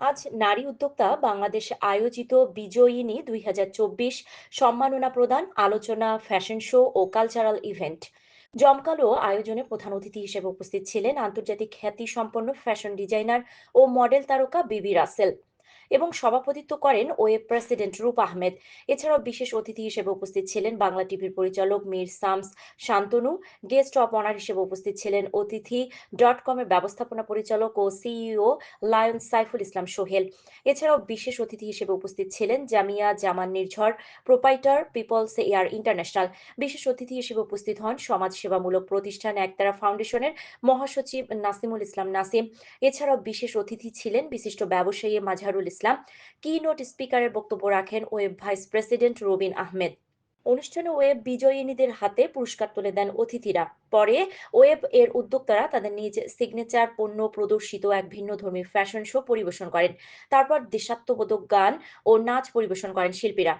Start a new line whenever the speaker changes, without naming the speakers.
আজ নারী উদ্যোক্তা বাংলাদেশ আয়োজিত বিজয়িনী দুই হাজার চব্বিশ সম্মাননা প্রদান, আলোচনা, ফ্যাশন শো ও কালচারাল ইভেন্ট। জমকালো আয়োজনে প্রধান অতিথি হিসেবে উপস্থিত ছিলেন আন্তর্জাতিক খ্যাতি সম্পন্ন ফ্যাশন ডিজাইনার ও মডেল তারকা বিবি রাসেল। এবং সভাপতিত্ব করেন ওয়েব প্রেসিডেন্ট রূপ আহমেদ। এছাড়াও বিশেষ অতিথি হিসেবে উপস্থিত ছিলেন বাংলা টিভির পরিচালক Mir Shams Shantanu, guest of honour হিসেবে উপস্থিত ছিলেন অতিথি, ডট কমের ব্যবস্থাপনা পরিচালক ও সিইও লায়ন সাইফুল ইসলাম সোহেল। এছাড়াও বিশেষ অতিথি হিসেবে উপস্থিত ছিলেন Jamia Zaman Nirjhar, proprietor, people's air international. বিশেষ অতিথি হিসেবে উপস্থিত হন সমাজসেবামূলক প্রতিষ্ঠান একতারা ফাউন্ডেশনের মহাসচিব নাসিমুল ইসলাম নাসিম। এছাড়াও বিশেষ অতিথি ছিলেন বিশিষ্ট ব্যবসায়ী মাজহারুল ইসলাম কি নোট স্পিকারের বক্তব্য রাখেন web vice president Robin Ahmed. অনুষ্ঠানে ওয়েব বিজয়িনীদের হাতে পুরস্কার তুলে দেন অতিথিরা। পরে ওয়েব এর উদ্যোক্তারা তাদের নিজ সিগনেচার পণ্য প্রদর্শিত এক ভিন্ন ধর্মী ফ্যাশন শো পরিবেশন করেন। তারপর দেশাত্মবোধক গান ও নাচ পরিবেশন করেন শিল্পীরা।